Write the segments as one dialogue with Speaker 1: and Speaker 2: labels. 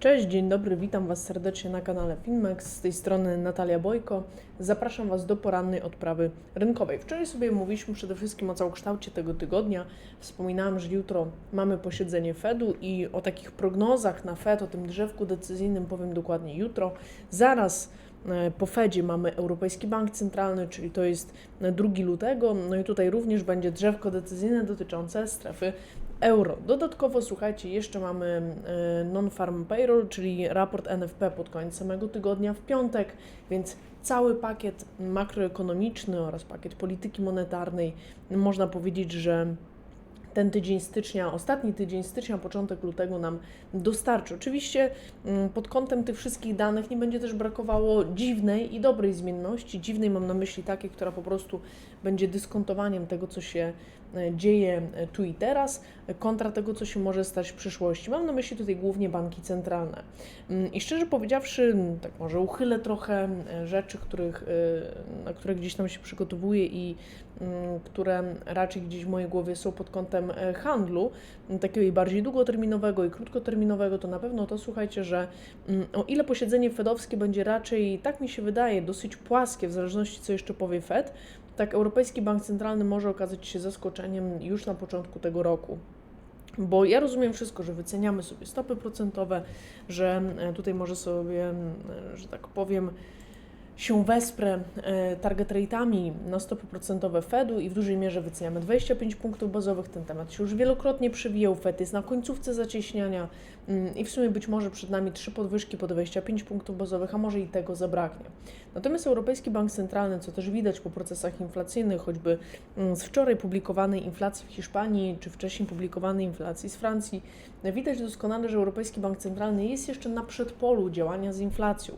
Speaker 1: Cześć, dzień dobry, witam Was serdecznie na kanale Filmex. Z tej strony Natalia Bojko. Zapraszam Was do porannej odprawy rynkowej. Wczoraj sobie mówiliśmy przede wszystkim o całokształcie tego tygodnia. Wspominałam, że jutro mamy posiedzenie Fedu i o takich prognozach na Fed, o tym drzewku decyzyjnym powiem dokładnie jutro. Zaraz e, po Fedzie mamy Europejski Bank Centralny, czyli to jest 2 lutego. No i tutaj również będzie drzewko decyzyjne dotyczące strefy euro. Dodatkowo, słuchajcie, jeszcze mamy e, non-farm payroll, czyli raport NFP pod koniec samego tygodnia w piątek, więc cały pakiet makroekonomiczny oraz pakiet polityki monetarnej, można powiedzieć, że ten tydzień stycznia, ostatni tydzień stycznia, początek lutego nam dostarczy. Oczywiście mm, pod kątem tych wszystkich danych nie będzie też brakowało dziwnej i dobrej zmienności. Dziwnej mam na myśli takiej, która po prostu będzie dyskontowaniem tego, co się dzieje e, tu i teraz, e, kontra tego, co się może stać w przyszłości. Mam na myśli tutaj głównie banki centralne. Mm, I szczerze powiedziawszy, mm, tak może uchylę trochę rzeczy, których, na które gdzieś tam się przygotowuję i które raczej gdzieś w mojej głowie są pod kątem handlu, takiego bardziej długoterminowego i krótkoterminowego, to na pewno to słuchajcie, że o ile posiedzenie fedowskie będzie raczej, tak mi się wydaje, dosyć płaskie, w zależności co jeszcze powie Fed, tak Europejski Bank Centralny może okazać się zaskoczeniem już na początku tego roku. Bo ja rozumiem wszystko, że wyceniamy sobie stopy procentowe, że e, tutaj może sobie, e, że tak powiem, się wesprę e, target rate'ami na stopy procentowe Fedu i w dużej mierze wyceniamy 25 punktów bazowych. Ten temat się już wielokrotnie przewijał. Fed jest na końcówce zacieśniania mm, i w sumie być może przed nami trzy podwyżki po 25 punktów bazowych, a może i tego zabraknie. Natomiast Europejski Bank Centralny, co też widać po procesach inflacyjnych, choćby mm, z wczoraj publikowanej inflacji w Hiszpanii, czy wcześniej publikowanej inflacji z Francji, widać doskonale, że Europejski Bank Centralny jest jeszcze na przedpolu działania z inflacją.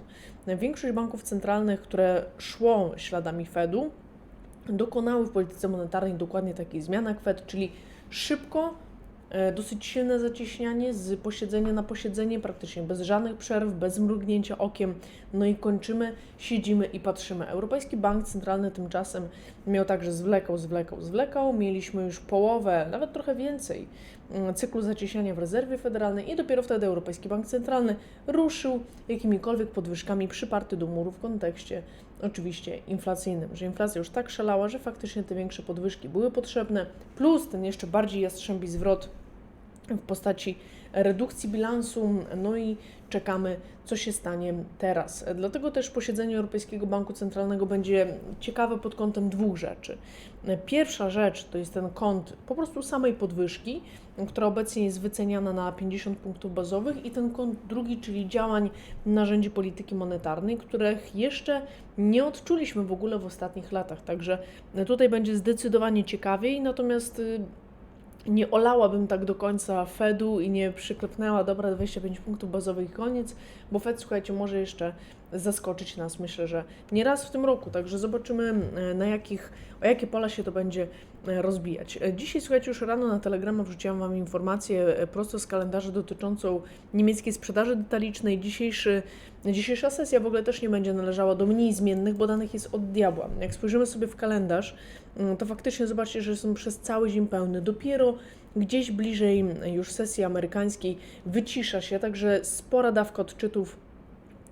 Speaker 1: Większość banków centralnych, które szło śladami Fedu, dokonały w polityce monetarnej dokładnie takiej zmiany jak Fed, czyli szybko dosyć silne zacieśnianie z posiedzenia na posiedzenie, praktycznie bez żadnych przerw, bez mrugnięcia okiem. No i kończymy, siedzimy i patrzymy. Europejski Bank Centralny tymczasem miał także zwlekał, zwlekał, zwlekał. Mieliśmy już połowę, nawet trochę więcej mm, cyklu zacieśniania w rezerwie federalnej i dopiero wtedy Europejski Bank Centralny ruszył jakimikolwiek podwyżkami przyparty do muru w kontekście oczywiście inflacyjnym, że inflacja już tak szalała, że faktycznie te większe podwyżki były potrzebne, plus ten jeszcze bardziej jastrzębi zwrot w postaci redukcji bilansu, no i czekamy, co się stanie teraz. Dlatego też posiedzenie Europejskiego Banku Centralnego będzie ciekawe pod kątem dwóch rzeczy. Pierwsza rzecz to jest ten kąt po prostu samej podwyżki, która obecnie jest wyceniana na 50 punktów bazowych, i ten kąt drugi, czyli działań narzędzi polityki monetarnej, których jeszcze nie odczuliśmy w ogóle w ostatnich latach. Także tutaj będzie zdecydowanie ciekawiej, natomiast y, nie olałabym tak do końca Fedu i nie przyklepnęła dobra 25 punktów bazowych i koniec, bo Fed, słuchajcie, może jeszcze zaskoczyć nas, myślę, że nie raz w tym roku, także zobaczymy e, na jakich, o jakie pola się to będzie rozbijać. E, dzisiaj, słuchajcie, już rano na Telegrama wrzuciłam Wam informację prosto z kalendarza dotyczącą niemieckiej sprzedaży detalicznej. Dzisiejszy, dzisiejsza sesja w ogóle też nie będzie należała do mniej zmiennych, bo danych jest od diabła. Jak spojrzymy sobie w kalendarz, mm, to faktycznie zobaczcie, że są przez cały dzień pełny. Dopiero gdzieś bliżej już sesji amerykańskiej wycisza się, także spora dawka odczytów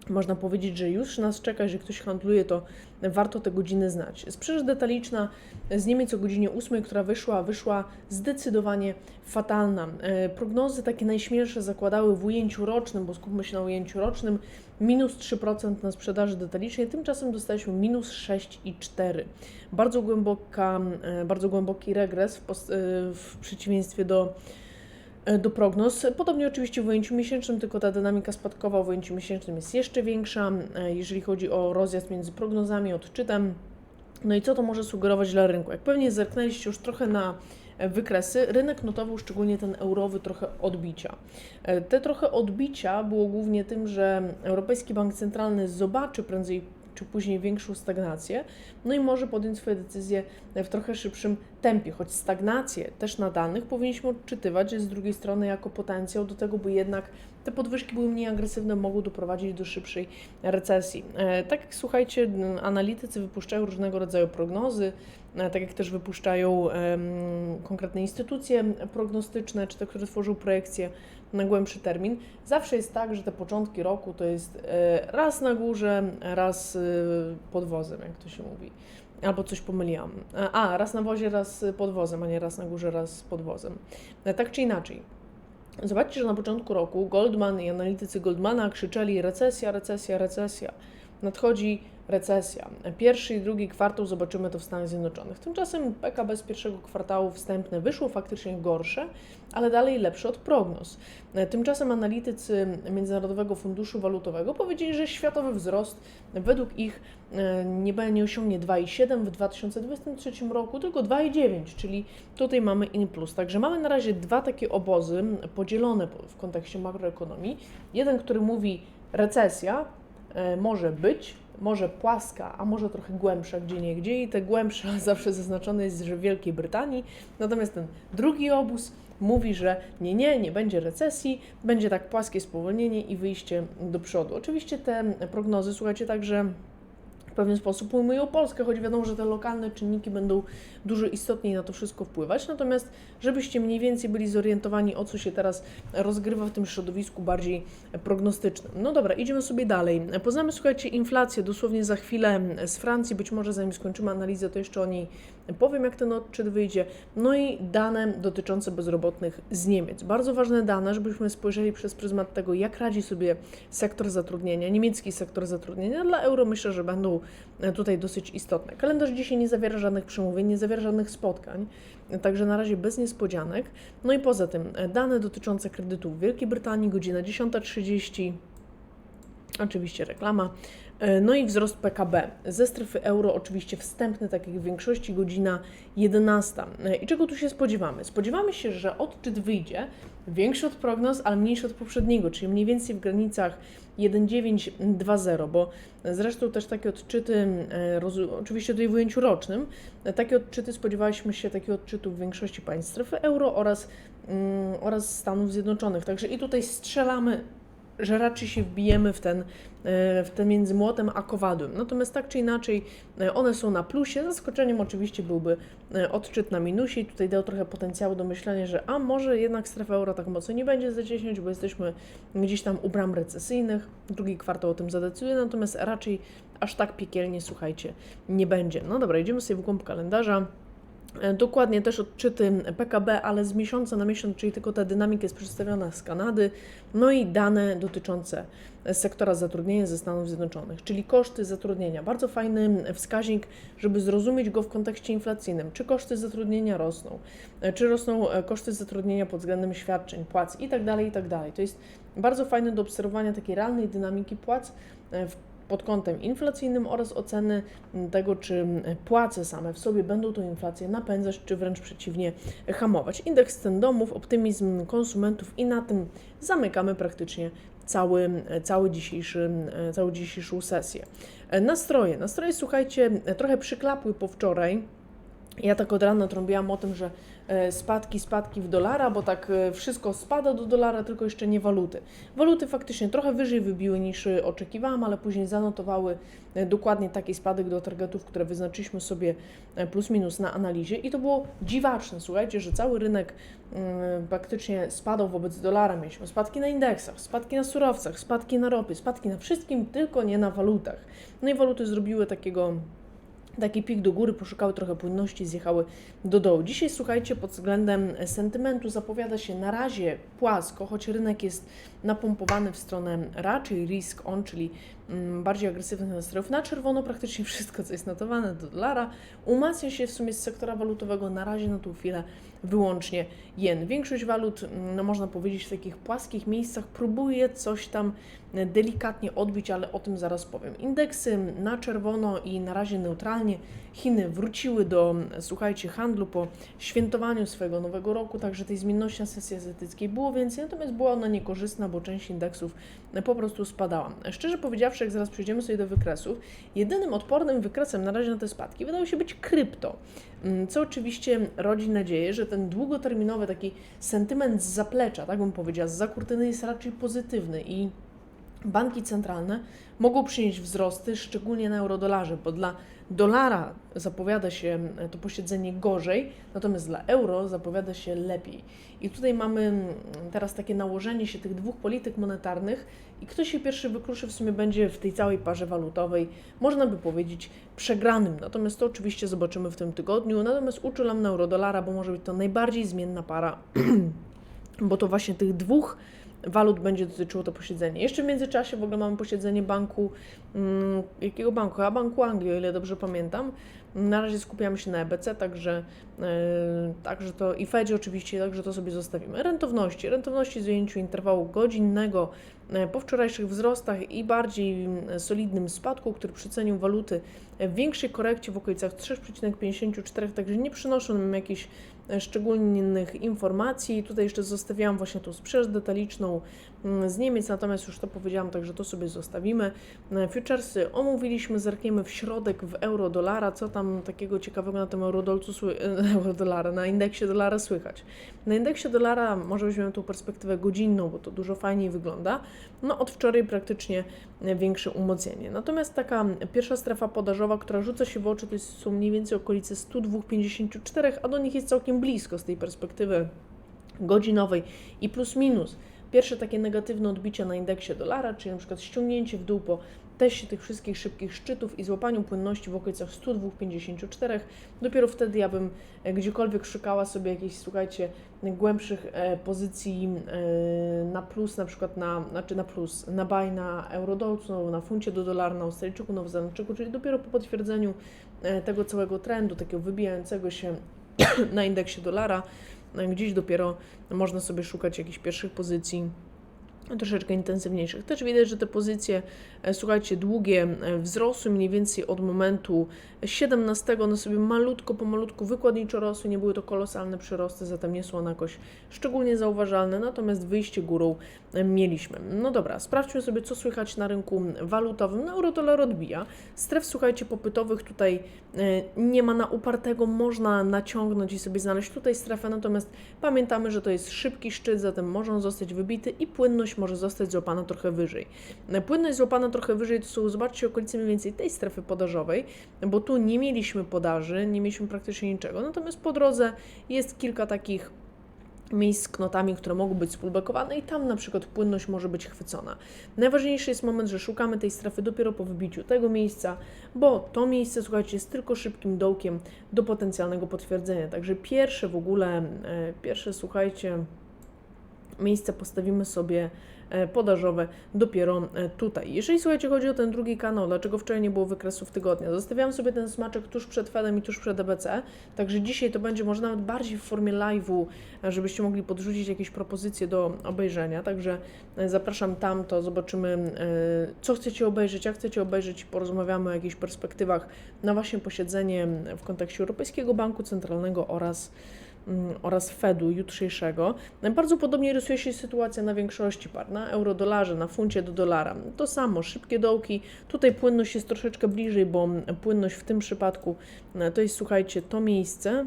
Speaker 1: można powiedzieć, że już nas czeka, że ktoś handluje, to warto te godziny znać. Sprzedaż detaliczna z Niemiec o godzinie 8, która wyszła, wyszła zdecydowanie fatalna. E, prognozy takie najśmielsze zakładały w ujęciu rocznym, bo skupmy się na ujęciu rocznym, minus 3% na sprzedaży detalicznej, tymczasem dostaliśmy minus 6,4%. Bardzo, głęboka, e, bardzo głęboki regres w, e, w przeciwieństwie do do prognoz. Podobnie oczywiście w ujęciu miesięcznym, tylko ta dynamika spadkowa w ujęciu miesięcznym jest jeszcze większa, e, jeżeli chodzi o rozjazd między prognozami, odczytem. No i co to może sugerować dla rynku? Jak pewnie zerknęliście już trochę na e, wykresy, rynek notował szczególnie ten eurowy trochę odbicia. Te trochę odbicia było głównie tym, że Europejski Bank Centralny zobaczy prędzej czy później większą stagnację, no i może podjąć swoje decyzje w trochę szybszym tempie, choć stagnację też na danych powinniśmy odczytywać z drugiej strony jako potencjał do tego, by jednak te podwyżki były mniej agresywne, mogły doprowadzić do szybszej recesji. E, tak jak słuchajcie, analitycy wypuszczają różnego rodzaju prognozy, e, tak jak też wypuszczają konkretne instytucje prognostyczne, czy te, które tworzą projekcje na głębszy termin. Zawsze jest tak, że te początki roku to jest e, raz na górze, raz e, pod wozem, jak to się mówi. Albo coś pomyliłam. E, A, raz na wozie, raz pod wozem, a nie raz na górze, raz pod wozem. Tak czy inaczej. Zobaczcie, że na początku roku Goldman i analitycy Goldmana krzyczeli recesja, recesja, recesja. Nadchodzi recesja. Pierwszy i drugi kwartał zobaczymy to w Stanach Zjednoczonych. Tymczasem PKB z pierwszego kwartału wstępne wyszło faktycznie gorsze, ale dalej lepsze od prognoz. Tymczasem analitycy Międzynarodowego Funduszu Walutowego powiedzieli, że światowy wzrost według ich e, nie nie osiągnie 2,7 w 2023 roku, tylko 2,9, czyli tutaj mamy in plus. Także mamy na razie dwa takie obozy podzielone po- w kontekście makroekonomii. Jeden, który mówi recesja może być, może płaska, a może trochę głębsza gdzie niegdzie i te głębsza zawsze zaznaczone jest, że w Wielkiej Brytanii. Natomiast ten drugi obóz mówi, że nie, nie, nie będzie recesji, będzie tak płaskie spowolnienie i wyjście do przodu. Oczywiście te prognozy, słuchajcie, także pewien sposób ujmują Polskę, choć wiadomo, że te lokalne czynniki będą dużo istotniej na to wszystko wpływać. Natomiast, żebyście mniej więcej byli zorientowani, o co się teraz rozgrywa w tym środowisku bardziej prognostycznym. No dobra, idziemy sobie dalej. Poznamy, słuchajcie, inflację dosłownie za chwilę z Francji. Być może zanim skończymy analizę, to jeszcze o niej powiem, jak ten odczyt wyjdzie. No i dane dotyczące bezrobotnych z Niemiec. Bardzo ważne dane, żebyśmy spojrzeli przez pryzmat tego, jak radzi sobie sektor zatrudnienia, niemiecki sektor zatrudnienia. Dla euro myślę, że będą e, tutaj dosyć istotne. Kalendarz dzisiaj nie zawiera żadnych przemówień, nie zawiera żadnych spotkań, także na razie bez niespodzianek. No i poza tym e, dane dotyczące kredytów w Wielkiej Brytanii, godzina 10.30. Oczywiście reklama. E, No i wzrost PKB. Ze strefy euro oczywiście wstępny, tak jak w większości, godzina 11. E, I czego tu się spodziewamy? Spodziewamy się, że odczyt wyjdzie większy od prognoz, ale mniejszy od poprzedniego, czyli mniej więcej w granicach 1,920, bo zresztą też takie odczyty, e, oczywiście tutaj w ujęciu rocznym, takie odczyty spodziewaliśmy się takiego odczytu w większości państw strefy euro oraz, mm, oraz Stanów Zjednoczonych. Także i tutaj strzelamy że raczej się wbijemy w ten, e, w ten między młotem a kowadłem. Natomiast tak czy inaczej e, one są na plusie. Zaskoczeniem oczywiście byłby e, odczyt na minusie tutaj dał trochę potencjału do myślenia, że a może jednak strefa euro tak mocno nie będzie zacieśniać, bo jesteśmy gdzieś tam u bram recesyjnych. Drugi kwartał o tym zadecyduje, natomiast raczej aż tak piekielnie, słuchajcie, nie będzie. No dobra, idziemy sobie w głąb kalendarza. E, Dokładnie też odczyty PKB, ale z miesiąca na miesiąc, czyli tylko ta dynamika jest przedstawiona z Kanady, no i dane dotyczące sektora zatrudnienia ze Stanów Zjednoczonych, czyli koszty zatrudnienia. Bardzo fajny wskaźnik, żeby zrozumieć go w kontekście inflacyjnym. Czy koszty zatrudnienia rosną, e, czy rosną e, koszty zatrudnienia pod względem świadczeń, płac i tak dalej, i tak. To jest bardzo fajne do obserwowania takiej realnej dynamiki płac w pod kątem inflacyjnym oraz oceny tego, czy płace same w sobie będą tą inflację napędzać, czy wręcz przeciwnie hamować. Indeks cen domów, optymizm konsumentów i na tym zamykamy praktycznie cały, cały dzisiejszy, całą dzisiejszą sesję. Nastroje. Nastroje, słuchajcie, trochę przyklapły po wczoraj. Ja tak od rana trąbiłam o tym, że spadki, spadki w dolara, bo tak e, wszystko spada do dolara, tylko jeszcze nie waluty. Waluty faktycznie trochę wyżej wybiły niż e, oczekiwałam, ale później zanotowały e, dokładnie taki spadek do targetów, które wyznaczyliśmy sobie e, plus minus na analizie i to było dziwaczne, słuchajcie, że cały rynek mm, praktycznie spadał wobec dolara. Mieliśmy spadki na indeksach, spadki na surowcach, spadki na ropie, spadki na wszystkim, tylko nie na walutach. No i waluty zrobiły takiego taki pik do góry, poszukały trochę płynności, zjechały do dołu. Dzisiaj, słuchajcie, pod względem sentymentu zapowiada się na razie płasko, choć rynek jest napompowany w stronę raczej risk on, czyli bardziej agresywnych nastrojów. Na czerwono praktycznie wszystko, co jest notowane do dolara, umacnia się w sumie z sektora walutowego na razie na tą chwilę wyłącznie jen. Większość walut, mm, no można powiedzieć, w takich płaskich miejscach próbuje coś tam e, delikatnie odbić, ale o tym zaraz powiem. Indeksy na czerwono i na razie neutralnie. Chiny wróciły do, słuchajcie, handlu po świętowaniu swojego nowego roku, także tej zmienności na sesji azjatyckiej było więcej, natomiast była ona niekorzystna, bo część indeksów e, po prostu spadała. Szczerze powiedziawszy, jak zaraz przejdziemy sobie do wykresów, jedynym odpornym wykresem na razie na te spadki wydało się być krypto, Mm, co oczywiście rodzi nadzieję, że ten długoterminowy taki sentyment z zaplecza, tak bym powiedziała, z za kurtyny jest raczej pozytywny i banki centralne mogą przynieść wzrosty, szczególnie na eurodolarze, bo dla dolara zapowiada się e, to posiedzenie gorzej, natomiast dla euro zapowiada się lepiej. I tutaj mamy mm, teraz takie nałożenie się tych dwóch polityk monetarnych i kto się pierwszy wykruszy w sumie będzie w tej całej parze walutowej, można by powiedzieć, przegranym. Natomiast to oczywiście zobaczymy w tym tygodniu. Natomiast uczulam na eurodolara, bo może być to najbardziej zmienna para, bo to właśnie tych dwóch walut będzie dotyczyło to posiedzenie. Jeszcze w międzyczasie w ogóle mamy posiedzenie banku, mm, jakiego banku? A Banku Anglii, o ile dobrze pamiętam. Na razie skupiamy się na EBC, także, yy, także to i Fedzie oczywiście, także to sobie zostawimy. Rentowności. Rentowności w zajęciu interwału godzinnego yy, po wczorajszych wzrostach i bardziej yy, solidnym spadku, który przycenił waluty w większej korekcie w okolicach 3,54, także nie przynoszą nam jakichś szczególnych informacji. Tutaj jeszcze zostawiałam właśnie tą sprzedaż detaliczną mm, z Niemiec, natomiast już to powiedziałam, także to sobie zostawimy. Futuresy omówiliśmy, zerkniemy w środek w euro-dolara, co tam takiego ciekawego na tym eurodolcu, euro-dolara, na indeksie dolara słychać. Na indeksie dolara może weźmiemy tą perspektywę godzinną, bo to dużo fajniej wygląda. No od wczoraj praktycznie większe umocnienie. Natomiast taka pierwsza strefa podażowa, która rzuca się w oczy, to są mniej więcej okolice 102,54, a do nich jest całkiem blisko z tej perspektywy godzinowej i plus minus. Pierwsze takie negatywne odbicia na indeksie dolara, czyli przykład ściągnięcie w dół po teście tych wszystkich szybkich szczytów i złapaniu płynności w okolicach 102,54. Dopiero wtedy ja bym e, gdziekolwiek szukała sobie jakichś, słuchajcie, głębszych e, pozycji e, na plus, na przykład na, znaczy na plus, na buy na eurodolcu, na funcie do dolara, na Australijczyku, Nowozelandczyku, czyli dopiero po potwierdzeniu tego całego trendu, takiego wybijającego się na indeksie dolara, gdzieś dopiero można sobie szukać jakichś pierwszych pozycji troszeczkę intensywniejszych. Też widać, że te pozycje, e, słuchajcie, długie e, wzrosły mniej więcej od momentu 17, one sobie malutko, pomalutku wykładniczo rosły, nie były to kolosalne przyrosty, zatem nie są one jakoś szczególnie zauważalne, natomiast wyjście górą e, mieliśmy. No dobra, sprawdźmy sobie, co słychać na rynku walutowym. No, eurodolar odbija. Stref, słuchajcie, popytowych tutaj nie ma na upartego, można naciągnąć i sobie znaleźć tutaj strefę, natomiast pamiętamy, że to jest szybki szczyt, zatem może zostać wybity i płynność może zostać złapana trochę wyżej. Płynność złapana trochę wyżej to są, zobaczcie, okolice mniej więcej tej strefy podażowej, bo tu nie mieliśmy podaży, nie mieliśmy praktycznie niczego, natomiast po drodze jest kilka takich miejsc z knotami, które mogą być spulbekowane i tam na przykład płynność może być chwycona. Najważniejszy jest moment, że szukamy tej strefy dopiero po wybiciu tego miejsca, bo to miejsce, słuchajcie, jest tylko szybkim dołkiem do potencjalnego potwierdzenia. Także pierwsze w ogóle, e, pierwsze, słuchajcie, miejsce postawimy sobie e, podażowe dopiero e, tutaj. Jeżeli słuchajcie, chodzi o ten drugi kanał, dlaczego wczoraj nie było wykresów tygodnia, zostawiałam sobie ten smaczek tuż przed Fedem i tuż przed EBC, także dzisiaj to będzie może nawet bardziej w formie live'u, e, żebyście mogli podrzucić jakieś propozycje do obejrzenia, także zapraszam tam, to zobaczymy, co chcecie obejrzeć, jak chcecie obejrzeć, porozmawiamy o jakichś perspektywach na właśnie posiedzenie w kontekście Europejskiego Banku Centralnego oraz oraz Fedu jutrzejszego. Bardzo podobnie rysuje się sytuacja na większości par, na eurodolarze, na funcie do dolara. To samo, szybkie dołki. Tutaj płynność jest troszeczkę bliżej, bo płynność w tym przypadku e, to jest, słuchajcie, to miejsce,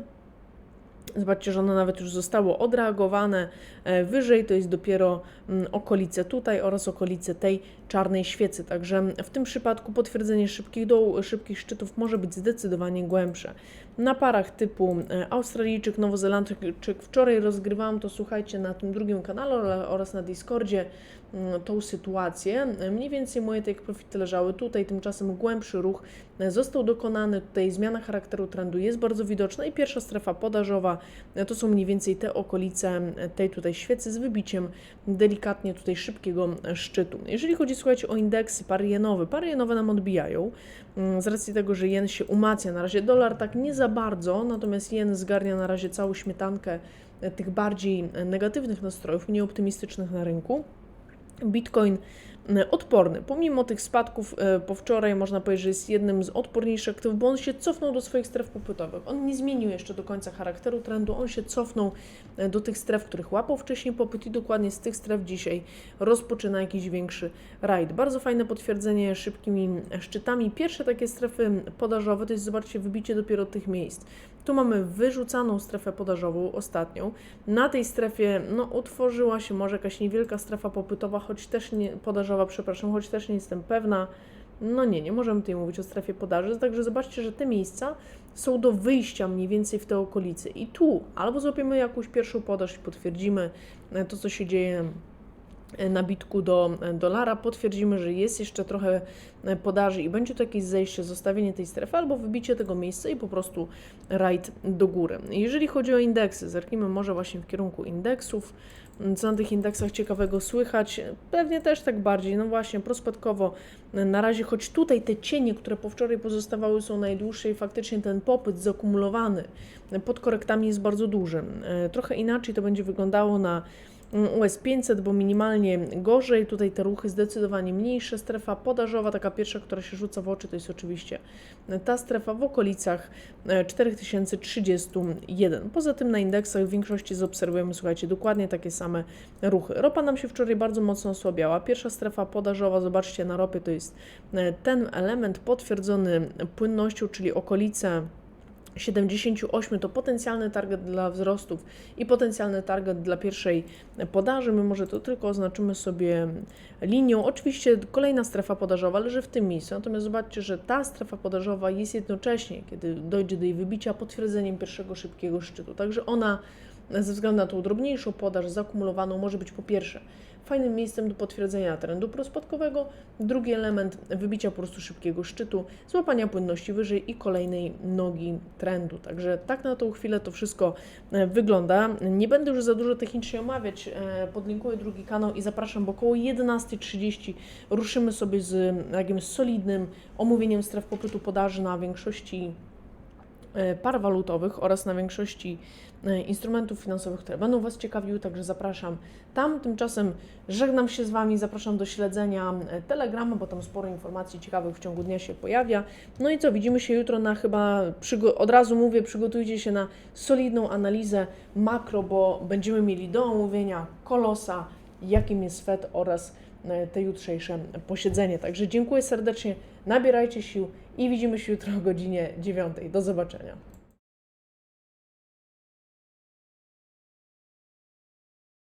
Speaker 1: Zobaczcie, że one nawet już zostało odreagowane e, wyżej, to jest dopiero mm, okolice tutaj oraz okolice tej czarnej świecy. Także w tym przypadku potwierdzenie szybkich dołu, szybkich szczytów może być zdecydowanie głębsze. Na parach typu e, Australijczyk, Nowozelandczyk, wczoraj rozgrywałam to, słuchajcie, na tym drugim kanale oraz na Discordzie tą sytuację. Mniej więcej moje take profity leżały tutaj, tymczasem głębszy ruch został dokonany. Tutaj zmiana charakteru trendu jest bardzo widoczna i pierwsza strefa podażowa to są mniej więcej te okolice tej tutaj świecy z wybiciem delikatnie tutaj szybkiego szczytu. Jeżeli chodzi, słuchajcie, o indeksy pary jenowe, pary jenowe nam odbijają mm, z racji tego, że jen się umacnia. Na razie dolar tak nie za bardzo, natomiast jen zgarnia na razie całą śmietankę tych bardziej negatywnych nastrojów, mniej optymistycznych na rynku. Bitcoin odporny. Pomimo tych spadków e, po wczoraj, można powiedzieć, że jest jednym z odporniejszych aktywów, bo on się cofnął do swoich stref popytowych. On nie zmienił jeszcze do końca charakteru trendu, on się cofnął e, do tych stref, których łapał wcześniej popyt i dokładnie z tych stref dzisiaj rozpoczyna jakiś większy rajd. Bardzo fajne potwierdzenie szybkimi szczytami. Pierwsze takie strefy podażowe to jest, zobaczcie, wybicie dopiero tych miejsc. Tu mamy wyrzucaną strefę podażową ostatnią. Na tej strefie no, utworzyła się może jakaś niewielka strefa popytowa, choć też nie, podażowa, przepraszam, choć też nie jestem pewna. No nie, nie możemy tutaj mówić o strefie podaży, także zobaczcie, że te miejsca są do wyjścia mniej więcej w te okolice. I tu albo złapiemy jakąś pierwszą podaż i potwierdzimy e, to, co się dzieje e, na bitku do e, dolara, potwierdzimy, że jest jeszcze trochę e, podaży i będzie to jakieś zejście, zostawienie tej strefy albo wybicie tego miejsca i po prostu rajd do góry. Jeżeli chodzi o indeksy, zerknijmy może właśnie w kierunku indeksów. Co na tych indeksach ciekawego słychać? Pewnie też tak bardziej, no właśnie, prospektkowo na razie, choć tutaj te cienie, które po wczoraj pozostawały są najdłuższe i faktycznie ten popyt zakumulowany pod korektami jest bardzo duży. Trochę inaczej to będzie wyglądało na mm, US 500, bo minimalnie gorzej. Tutaj te ruchy zdecydowanie mniejsze. Strefa podażowa, taka pierwsza, która się rzuca w oczy, to jest oczywiście ta strefa w okolicach e, 4031. Poza tym na indeksach w większości zaobserwujemy, słuchajcie, dokładnie takie same ruchy. Ropa nam się wczoraj bardzo mocno osłabiała. Pierwsza strefa podażowa, zobaczcie, na ropie to jest e, ten element potwierdzony płynnością, czyli okolice 78 to potencjalny target dla wzrostów i potencjalny target dla pierwszej podaży. My może to tylko oznaczymy sobie linią. Oczywiście kolejna strefa podażowa leży w tym miejscu, natomiast zobaczcie, że ta strefa podażowa jest jednocześnie, kiedy dojdzie do jej wybicia, potwierdzeniem pierwszego szybkiego szczytu. Także ona ze względu na tą drobniejszą podaż zakumulowaną może być po pierwsze fajnym miejscem do potwierdzenia trendu prospadkowego, drugi element wybicia po prostu szybkiego szczytu, złapania płynności wyżej i kolejnej nogi trendu. Także tak na tą chwilę to wszystko e, wygląda. Nie będę już za dużo technicznie omawiać, e, podlinkuję drugi kanał i zapraszam, bo około 11.30 ruszymy sobie z jakimś solidnym omówieniem stref popytu podaży na większości e, par walutowych oraz na większości instrumentów finansowych, które będą Was ciekawiły, także zapraszam tam. Tymczasem żegnam się z Wami, zapraszam do śledzenia e, Telegrama, bo tam sporo informacji ciekawych w ciągu dnia się pojawia. No i co, widzimy się jutro na chyba, od razu mówię, przygotujcie się na solidną analizę makro, bo będziemy mieli do omówienia kolosa, jakim jest Fed oraz e, te jutrzejsze posiedzenie. Także dziękuję serdecznie, nabierajcie sił i widzimy się jutro o godzinie 9. Do zobaczenia.